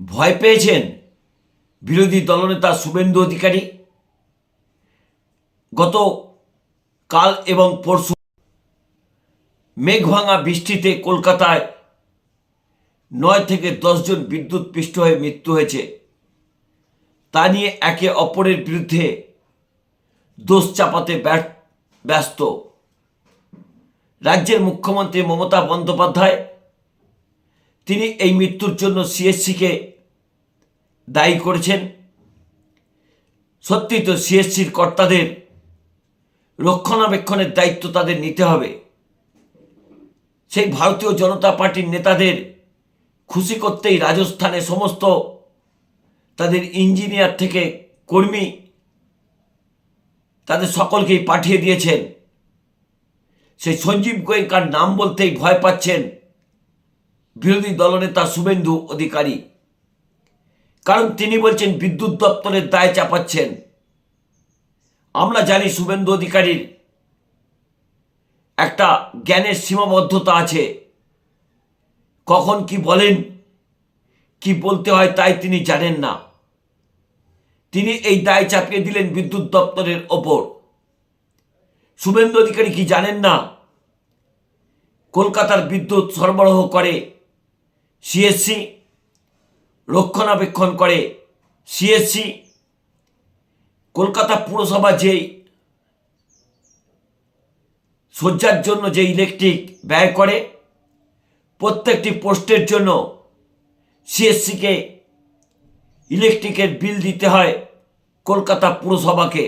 ভয় পেয়েছেন বিরোধী দলনেতা শুভেন্দু অধিকারী। গত কাল এবং পরশু মেঘভাঙা বৃষ্টিতে কলকাতায় নয় থেকে দশজন বিদ্যুৎ পৃষ্ঠ হয়ে মৃত্যু হয়েছে। তা নিয়ে একে অপরের বিরুদ্ধে দোষ চাপাতে ব্যস্ত। রাজ্যের মুখ্যমন্ত্রী মমতা বন্দ্যোপাধ্যায় তিনি এই মৃত্যুর জন্য সিএসসিকে দায়ী করেছেন। সত্যি তো সিএসসির কর্তাদের রক্ষণাবেক্ষণের দায়িত্ব তাদের নিতে হবে। সেই ভারতীয় জনতা পার্টির নেতাদের খুশি করতেই রাজস্থানে সমস্ত তাদের ইঞ্জিনিয়ার থেকে কর্মী তাদের সকলকেই পাঠিয়ে দিয়েছেন। সেই সঞ্জীব গোয়েঙ্কার নাম বলতেই ভয় পাচ্ছেন। বিরোধী দলনেতা শুভেন্দু অধিকারী। কারণ তিনি বলছেন, বিদ্যুৎ দপ্তরের দায় চাপাচ্ছেন। আমরা জানি শুভেন্দু অধিকারীর একটা জ্ঞানের সীমাবদ্ধতা আছে। কখন কি বলেন, কি বলতে হয় তাই তিনি জানেন না। তিনি এই দায় চাপিয়ে দিলেন বিদ্যুৎ দপ্তরের ওপর। শুভেন্দু অধিকারী কি জানেন না? কলকাতার বিদ্যুৎ সরবরাহ করে সিএসসি রক্ষণাবেক্ষণ করে। সিএসসি কলকাতা পুরসভা যেই শয্যার জন্য যে ইলেকট্রিক ব্যয় করে, প্রত্যেকটি পোস্টের জন্য সিএসসিকে ইলেকট্রিকের বিল দিতে হয় কলকাতা পুরসভাকে।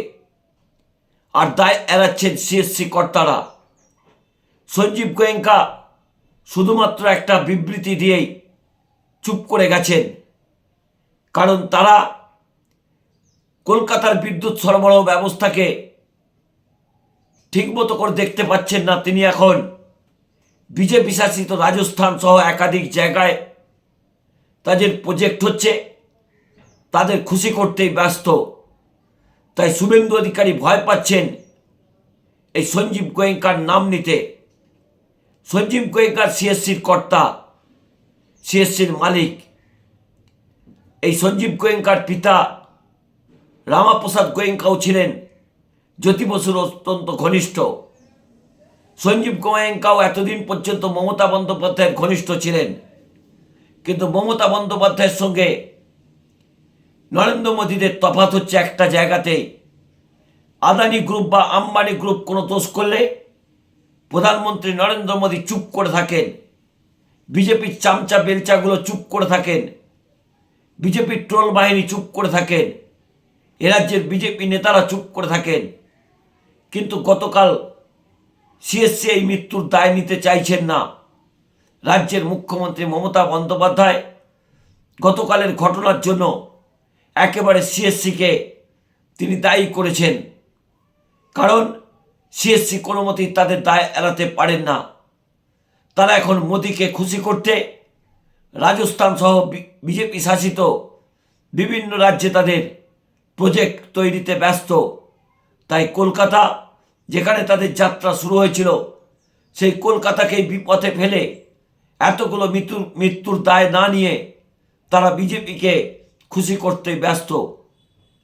আর দায় এড়াচ্ছেন সিএসসি কর্তারা। সঞ্জীব গোয়েঙ্কা শুধুমাত্র একটা বিবৃতি দিয়েই চুপ করে গেছেন। কারণ তারা কলকাতার বিদ্যুৎ সরবরাহ ব্যবস্থাকে ঠিকমতো করে দেখতে পাচ্ছেন না। তিনি এখন বিজেপি শাসিত রাজস্থান সহ একাধিক জায়গায় তাদের প্রজেক্ট হচ্ছে। তাদের খুশি করতেই ব্যস্ত। তাই শুভেন্দু অধিকারী ভয় পাচ্ছেন এই সঞ্জীব গোয়েঙ্কার নাম নিতে। সঞ্জীব গোয়েঙ্কার সিএসসির কর্তা সিএসসির মালিক, এই সঞ্জীব গোয়েঙ্কার পিতা রামাপ্রসাদ গোয়েঙ্কাও ছিলেন জ্যোতি বসুর অত্যন্ত ঘনিষ্ঠ। সঞ্জীব গোয়েঙ্কাও এতদিন পর্যন্ত মমতা বন্দ্যোপাধ্যায়ের ঘনিষ্ঠ ছিলেন। কিন্তু মমতা বন্দ্যোপাধ্যায়ের সঙ্গে নরেন্দ্র মোদীদের তফাৎ হচ্ছে একটা জায়গাতেই আদানি গ্রুপ বা আম্বানি গ্রুপ কোনো দোষ করলে প্রধানমন্ত্রী নরেন্দ্র মোদী চুপ করে থাকেন। বিজেপির চামচা বেলচাগুলো চুপ করে থাকেন। বিজেপির ট্রোল বাহিনী চুপ করে থাকেন। এ রাজ্যের বিজেপি নেতারা চুপ করে থাকেন। কিন্তু গতকাল সিএসসি এই মৃত্যুর দায় নিতে চাইছেন না। রাজ্যের মুখ্যমন্ত্রী মমতা বন্দ্যোপাধ্যায় গতকালের ঘটনার জন্য একেবারে সিএসসিকে তিনি দায়ী করেছেন। কারণ সিএসসি কোনো মতেই তাদের দায় এড়াতে পারেন না। তারা এখন মোদীকে খুশি করতে রাজস্থান সহ বিজেপি শাসিত বিভিন্ন রাজ্যে তাদের প্রজেক্ট তৈরিতে ব্যস্ত। তাই কলকাতা, যেখানে তাদের যাত্রা শুরু হয়েছিল, সেই কলকাতাকেই বিপথে ফেলে এতগুলো মৃত্যুর মৃত্যুর দায় না নিয়ে তারা বিজেপিকে খুশি করতে ব্যস্ত।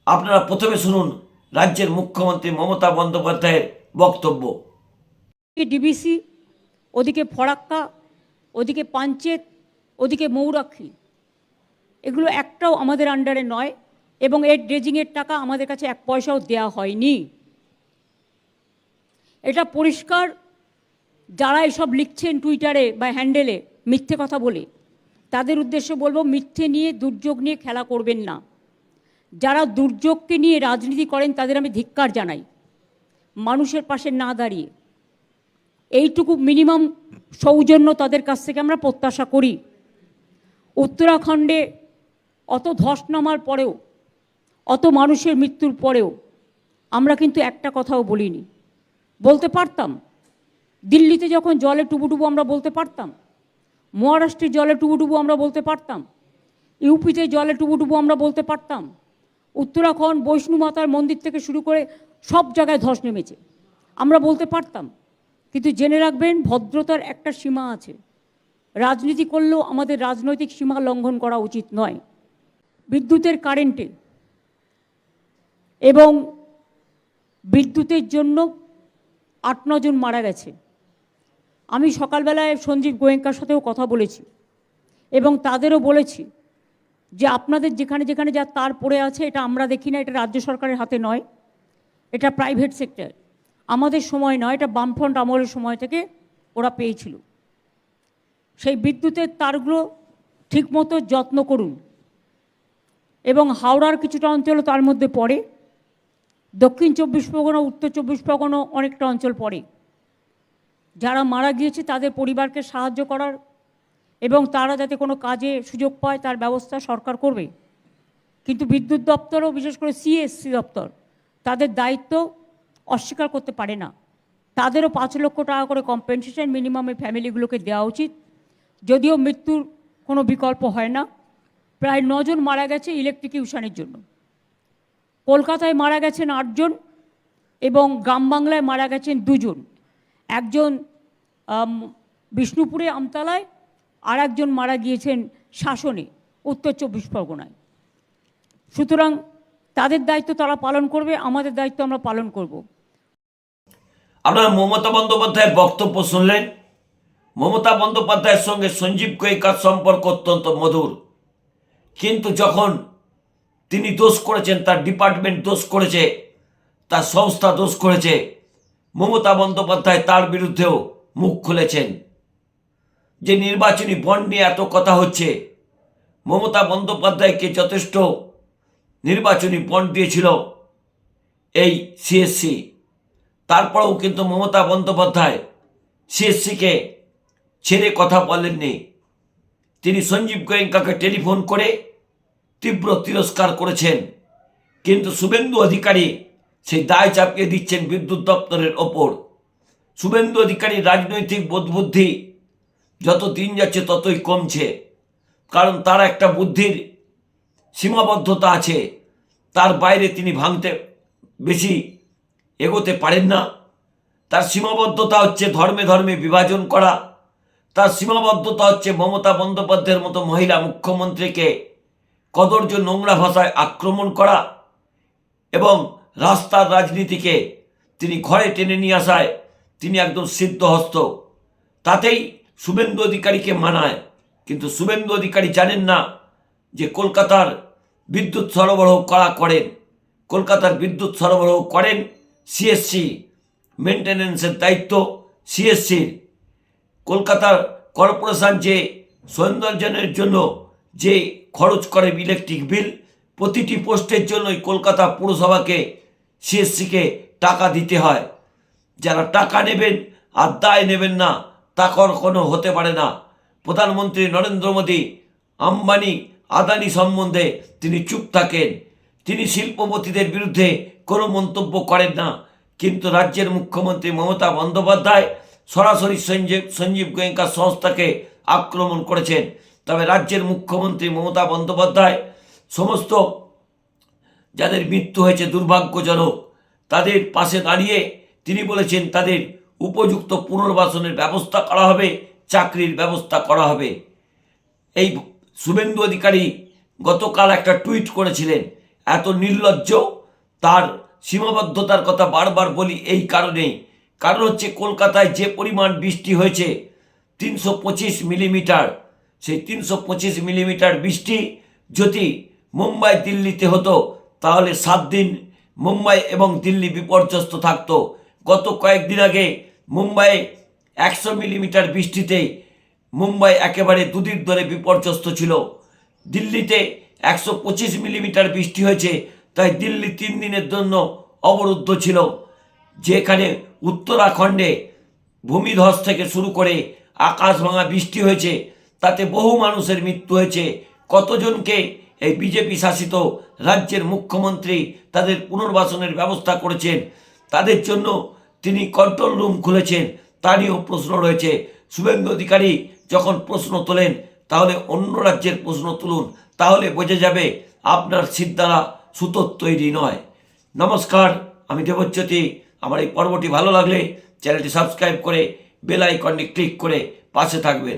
আপনারা প্রথমে শুনুন রাজ্যের মুখ্যমন্ত্রী মমতা বন্দ্যোপাধ্যায়ের বক্তব্য। ডিবিসি ওদিকে ফরাক্কা ওদিকে পাঞ্চেত, ওদিকে মৌরাক্ষী। এগুলো একটাও আমাদের আন্ডারে নয় এবং এর ড্রেজিংয়ের টাকা আমাদের কাছে এক পয়সাও দেওয়া হয়নি। এটা পরিষ্কার, যারা এসব লিখছেন টুইটারে বা হ্যান্ডেলে মিথ্যে কথা বলে, তাদের উদ্দেশ্যে বলব মিথ্যে নিয়ে, দুর্যোগ নিয়ে খেলা করবেন না। যারা দুর্যোগকে নিয়ে রাজনীতি করেন, তাদের আমি ধিক্কার জানাই। মানুষের পাশে না দাঁড়িয়ে। এইটুকু মিনিমাম সৌজন্য তাদের কাছ থেকে আমরা প্রত্যাশা করি। উত্তরাখণ্ডে অত ধস নামার পরেও, অত মানুষের মৃত্যুর পরেও আমরা কিন্তু একটা কথাও বলিনি। বলতে পারতাম, দিল্লিতে যখন জলে টুবুটুবু আমরা বলতে পারতাম, মহারাষ্ট্রে জলে টুবুটুবু আমরা বলতে পারতাম, ইউপিতে জলে টুবুটুবু আমরা বলতে পারতাম, উত্তরাখণ্ড বৈষ্ণু মাতার মন্দির থেকে শুরু করে সব জায়গায় ধস নেমেছে। আমরা বলতে পারতাম কিন্তু জেনে রাখবেন, ভদ্রতার একটা সীমা আছে। রাজনীতি করলেও আমাদের রাজনৈতিক সীমা লঙ্ঘন করা উচিত নয়। বিদ্যুতের কারেন্টে এবং বিদ্যুতের জন্য আট নজন মারা গেছে। আমি সকালবেলায় সঞ্জীব গোয়েঙ্কার সাথেও কথা বলেছি এবং তাদেরও বলেছি যে আপনাদের যেখানে যেখানে যা তার পড়ে আছে, এটা আমরা দেখি না, এটা রাজ্য সরকারের হাতে নয়, এটা প্রাইভেট সেক্টর আমাদের সময় নয়, এটা বামফ্রন্ট আমলের সময় থেকে ওরা পেয়েছিল। সেই বিদ্যুতের তারগুলো ঠিকমতো যত্ন করুন। এবং হাওড়ার কিছুটা অঞ্চলও তার মধ্যে পড়ে। দক্ষিণ চব্বিশ পরগনা, উত্তর চব্বিশ পরগনা অনেকটা অঞ্চল পড়ে। যারা মারা গিয়েছে তাদের পরিবারকে সাহায্য করার এবং তারা যাতে কোনো কাজে সুযোগ পায় তার ব্যবস্থা সরকার করবে। কিন্তু বিদ্যুৎ দপ্তরও, বিশেষ করে সিএসসি দপ্তর, তাদের দায়িত্ব অস্বীকার করতে পারে না। তাদেরও পাঁচ লক্ষ টাকা করে কম্পেনসেশন মিনিমাম ফ্যামিলিগুলোকে দেওয়া উচিত। যদিও মৃত্যুর কোনো বিকল্প হয় না। প্রায় নজন মারা গেছে ইলেকট্রিক ইলেকট্রিকিউশনের জন্য। কলকাতায় মারা গেছেন আটজন এবং গ্রাম বাংলায় মারা গেছেন দুজন। একজন বিষ্ণুপুরে আমতলায় আর একজন মারা গিয়েছেন শাসনে, উত্তর চব্বিশ পরগনায়। সুতরাং তাদের দায়িত্ব তারা পালন করবে, আমাদের দায়িত্ব আমরা পালন করব। আপনারা মমতা বন্দ্যোপাধ্যায়ের বক্তব্য শুনলেন? মমতা বন্দ্যোপাধ্যায়ের সঙ্গে সঞ্জীব কৈকার সম্পর্ক অত্যন্ত মধুর। কিন্তু যখন তিনি দোষ করেছেন, তার ডিপার্টমেন্ট দোষ করেছে, তার সংস্থা দোষ করেছে, মমতা বন্দ্যোপাধ্যায় তার বিরুদ্ধেও মুখ খুলেছেন। যে নির্বাচনী বন্ড নিয়ে এত কথা হচ্ছে, মমতা বন্দ্যোপাধ্যায়কে যথেষ্ট নির্বাচনী বন্ড দিয়েছিল এই সিএসসি তারপরেও কিন্তু মমতা বন্দ্যোপাধ্যায় সিএসসিকে ছেড়ে কথা বলেননি। তিনি সঞ্জীব গোয়েঙ্কাকে টেলিফোন করে তীব্র তিরস্কার করেছেন। কিন্তু শুভেন্দু অধিকারী সেই দায় চাপিয়ে দিচ্ছেন বিদ্যুৎ দপ্তরের ওপর। শুভেন্দু অধিকারী রাজনৈতিক বোধবুদ্ধি যত দিন যাচ্ছে ততই কমছে। কারণ তার একটা বুদ্ধির সীমাবদ্ধতা আছে। তার বাইরে তিনি ভাঙতে বেশি এগোতে পারেন না। তার সীমাবদ্ধতা হচ্ছে ধর্মে ধর্মে বিভাজন করা। তার সীমাবদ্ধতা হচ্ছে মমতা বন্দ্যোপাধ্যায়ের মতো মহিলা মুখ্যমন্ত্রীকে কদর্য নোংরা ভাষায় আক্রমণ করা এবং রাস্তার রাজনীতিকে তিনি ঘরে টেনে নিয়ে আসায় তিনি একদম সিদ্ধহস্ত। তাতেই শুভেন্দু অধিকারীকে মানায়। কিন্তু শুভেন্দু অধিকারী জানেন না যে কলকাতার বিদ্যুৎ সরবরাহ করা করেন। কলকাতার বিদ্যুৎ সরবরাহ করেন সিএসসি মেনটেন্যান্সের দায়িত্ব সিএসসির কলকাতার কর্পোরেশন যে সৌন্দর্যনের জন্য যে খরচ করে ইলেকট্রিক বিল প্রতিটি পোস্টের জন্যই কলকাতা পুরসভাকে সিএসসিকে টাকা দিতে হয়। যারা টাকা নেবেন আর দায় নেবেন না, তা কখনো হতে পারে না। প্রধানমন্ত্রী নরেন্দ্র মোদী, আম্বানি, আদানি সম্বন্ধে তিনি চুপ থাকেন। তিনি শিল্পপতিদের বিরুদ্ধে কোনো মন্তব্য করেন না। কিন্তু রাজ্যের মুখ্যমন্ত্রী মমতা বন্দ্যোপাধ্যায় সরাসরি সঞ্জীব সঞ্জীব গোয়েঙ্কা সংস্থাকে আক্রমণ করেছেন। তবে রাজ্যের মুখ্যমন্ত্রী মমতা বন্দ্যোপাধ্যায় সমস্ত যাদের মৃত্যু হয়েছে দুর্ভাগ্যজনক, তাদের পাশে দাঁড়িয়ে তিনি বলেছেন, তাদের উপযুক্ত পুনর্বাসনের ব্যবস্থা করা হবে, চাকরির ব্যবস্থা করা হবে। এই শুভেন্দু অধিকারী গতকাল একটা টুইট করেছিলেন, এত নির্লজ্জ তার সীমাবদ্ধতার কথা বারবার বলি এই কারণেই। কারণ হচ্ছে কলকাতায় যে পরিমাণ বৃষ্টি হয়েছে, তিনশো পঁচিশ মিলিমিটার। সেই তিনশো পঁচিশ মিলিমিটার বৃষ্টি যদি মুম্বাই দিল্লিতে হতো, তাহলে সাত দিন মুম্বাই এবং দিল্লি বিপর্যস্ত থাকতো। গত কয়েকদিন আগে মুম্বাইয়ে একশো মিলিমিটার বৃষ্টিতে মুম্বাই একেবারে দুদিন ধরে বিপর্যস্ত ছিল। দিল্লিতে একশো পঁচিশ মিলিমিটার বৃষ্টি হয়েছে তাই দিল্লি তিন দিনের জন্য অবরুদ্ধ ছিল। যেখানে উত্তরাখণ্ডে ভূমিধস থেকে শুরু করে আকাশ ভাঙা বৃষ্টি হয়েছে, তাতে বহু মানুষের মৃত্যু হয়েছে। কতজনকে এই বিজেপি শাসিত রাজ্যের মুখ্যমন্ত্রী তাদের পুনর্বাসনের ব্যবস্থা করেছেন, তাদের জন্য তিনি কন্ট্রোল রুম খুলেছেন, তা নিয়েও প্রশ্ন রয়েছে। শুভেন্দু অধিকারী যখন প্রশ্ন তোলেন, তাহলে অন্য রাজ্যের প্রশ্ন তুলুন, তাহলে বোঝা যাবে আপনার সিদ্ধারা সুতোর তৈরি নয়। নমস্কার, আমি দেবজ্যোতি। আমার এই পর্বটি ভালো লাগলে চ্যানেলটি সাবস্ক্রাইব করে বেল আইকনটি ক্লিক করে পাশে থাকবেন।